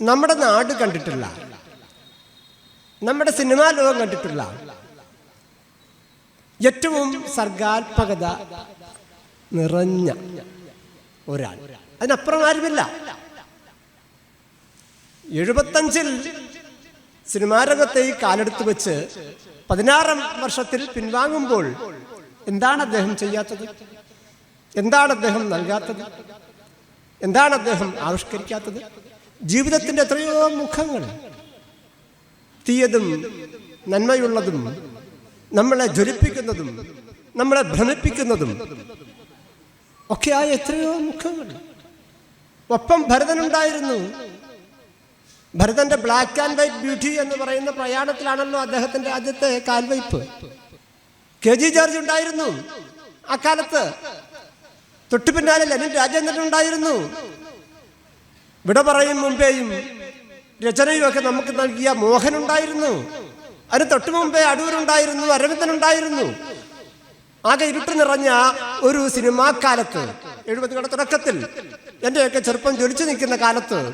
നമ്മുടെ നാട് കണ്ടിട്ടില്ല. നമ്മുടെ സിനിമാ ലോകം കണ്ടിട്ടില്ല. ഏറ്റവും സർഗാത്മകത നിറഞ്ഞ ഒരാൾ. അതിനപ്പുറം ആരുമില്ല. എഴുപത്തഞ്ചിൽ സിനിമാ രംഗത്തെ ഈ കാലെടുത്ത് വെച്ച് പതിനാറാം വർഷത്തിൽ പിൻവാങ്ങുമ്പോൾ എന്താണ് അദ്ദേഹം ചെയ്യാത്തത്? എന്താണ് അദ്ദേഹം നൽകാത്തത്? എന്താണ് അദ്ദേഹം ആവിഷ്കരിക്കാത്തത്? ജീവിതത്തിന്റെ എത്രയോ മുഖങ്ങൾ. തീയതും നന്മയുള്ളതും നമ്മളെ ജ്വലിപ്പിക്കുന്നതും നമ്മളെ ഭ്രമിപ്പിക്കുന്നതും ഒക്കെയായ എത്രയോ മുഖങ്ങൾ. ഒപ്പം ഭരതനുണ്ടായിരുന്നു. ഭരതന്റെ ബ്ലാക്ക് ആൻഡ് വൈറ്റ് ബ്യൂട്ടി എന്ന് പറയുന്ന പ്രയാണത്തിലാണല്ലോ അദ്ദേഹത്തിന്റെ ആദ്യത്തെ കാൽവയ്പ്. കെ ജി ജോർജ് ഉണ്ടായിരുന്നു. അക്കാലത്ത് തൊട്ടു പിന്നാലെ ലെനിൻ രാജേന്ദ്രൻ ഉണ്ടായിരുന്നു. വിട പറയും മുമ്പേയും. രചനയുമൊക്കെ നമുക്ക് നൽകിയ മോഹനുണ്ടായിരുന്നു. അതിന് തൊട്ടു മുമ്പേ അടൂരുണ്ടായിരുന്നു അരവിന്ദനുണ്ടായിരുന്നു. ആകെ ഇരുട്ട് നിറഞ്ഞ ഒരു സിനിമാ കാലത്ത് എഴുപതുകളുടെ തുടക്കത്തിൽ. എന്റെയൊക്കെ ചെറുപ്പം ജ്വലിച്ചു നിൽക്കുന്ന കാലത്ത്.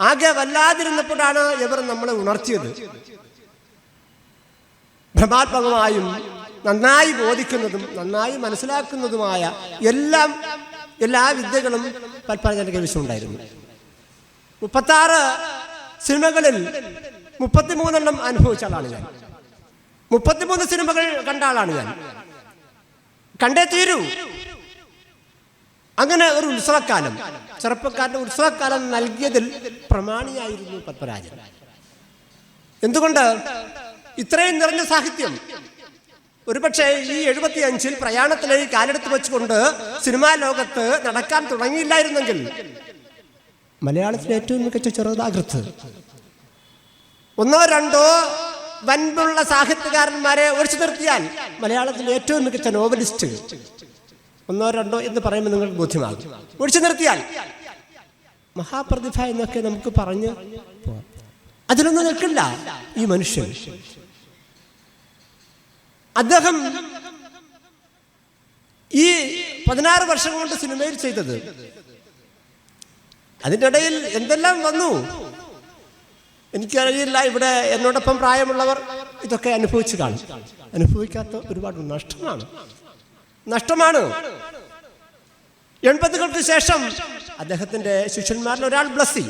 ആകെ വല്ലാതിരുന്നപ്പോഴാണ് ഇവർ നമ്മളെ ഉണർത്തിയത്. ഭ്രമാത്മകമായും നന്നായി ബോധിക്കുന്നതും നന്നായി മനസ്സിലാക്കുന്നതുമായ എല്ലാം എല്ലാ വിദ്യകളും പൽപ്പനജന്റെ കൈവശമുണ്ടായിരുന്നു. മുപ്പത്താറ് സിനിമകളിൽ മുപ്പത്തിമൂന്നെണ്ണം അനുഭവിച്ച ആളാണ് ഞാൻ. മുപ്പത്തിമൂന്ന് സിനിമകൾ കണ്ട ആളാണ് ഞാൻ. കണ്ടേ തീരൂ. അങ്ങനെ ഒരു ഉത്സവക്കാലം ചെറുപ്പക്കാരന്റെ ഉത്സവക്കാലം നൽകിയതിൽ പ്രമാണിയായിരുന്നു പത്മരാജൻ. എന്തുകൊണ്ട്? ഇത്രയും നിറഞ്ഞ സാഹിത്യം. ഒരുപക്ഷെ ഈ എഴുപത്തി അഞ്ചിൽ പ്രയാണത്തിലേക്ക് കാലെടുത്ത് വെച്ചുകൊണ്ട് സിനിമാ ലോകത്ത് നടക്കാൻ തുടങ്ങിയില്ലായിരുന്നെങ്കിൽ മലയാളത്തിലെ ഏറ്റവും മികച്ച ചെറുതാകൃത്ത്. ഒന്നോ രണ്ടോ വൻപുള്ള സാഹിത്യകാരന്മാരെ ഒഴിച്ചു നിർത്തിയാൽ മലയാളത്തിലെ ഏറ്റവും മികച്ച നോവലിസ്റ്റ്. ഒന്നോ രണ്ടോ എന്ന് പറയുമ്പോൾ നിങ്ങൾക്ക് ബോധ്യമാകും. ഒഴിച്ചു നിർത്തിയാൽ മഹാപ്രതിഭ എന്നൊക്കെ നമുക്ക് പറഞ്ഞ്. അതിലൊന്നും നിൽക്കില്ല ഈ മനുഷ്യൻ. അദ്ദേഹം ഈ പതിനാറ് വർഷം കൊണ്ട് സിനിമയിൽ ചെയ്തത് അതിന്റെ ഇടയിൽ എന്തെല്ലാം വന്നു? എനിക്കറിയില്ല. ഇവിടെ എന്നോടൊപ്പം പ്രായമുള്ളവർ ഇതൊക്കെ അനുഭവിച്ചു കാണും. അനുഭവിക്കാത്ത ഒരുപാട് നഷ്ടമാണ് നഷ്ടമാണ്. എൺപതുകൾക്ക് ശേഷം അദ്ദേഹത്തിന്റെ ശിഷ്യന്മാരിൽ ഒരാൾ ബ്ലസ്സി.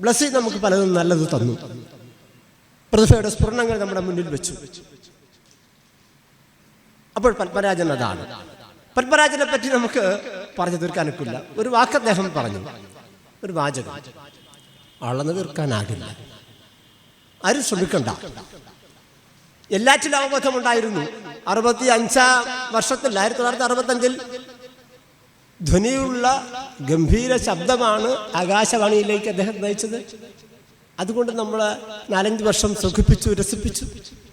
ബ്ലസ്സി നമുക്ക് പലതും നല്ലത് തന്നു. പ്രതിഭയുടെ സ്ഫുരണങ്ങൾ നമ്മുടെ മുന്നിൽ വെച്ചു. അപ്പോൾ പത്മരാജൻ അതാണ്. പത്മരാജനെ പറ്റി നമുക്ക് പറഞ്ഞു തീർക്കാനൊക്കില്ല. ഒരു വാക്ക് അദ്ദേഹം പറഞ്ഞു. ഒരു വാചകം. അളന്നു തീർക്കാനാകില്ല. ആരും ശ്രമിക്കണ്ട. എല്ലാറ്റിലും അവബോധമുണ്ടായിരുന്നു. അറുപത്തി അഞ്ചാം വർഷത്തിൽ ആയിരത്തി തൊള്ളായിരത്തി അറുപത്തഞ്ചിൽ ധ്വനിയുള്ള ഗംഭീര ശബ്ദമാണ് ആകാശവാണിയിലേക്ക് അദ്ദേഹം നയിച്ചത്. അതുകൊണ്ട് നമ്മൾ നാലഞ്ച് വർഷം സുഖിപ്പിച്ചു രസിപ്പിച്ചു.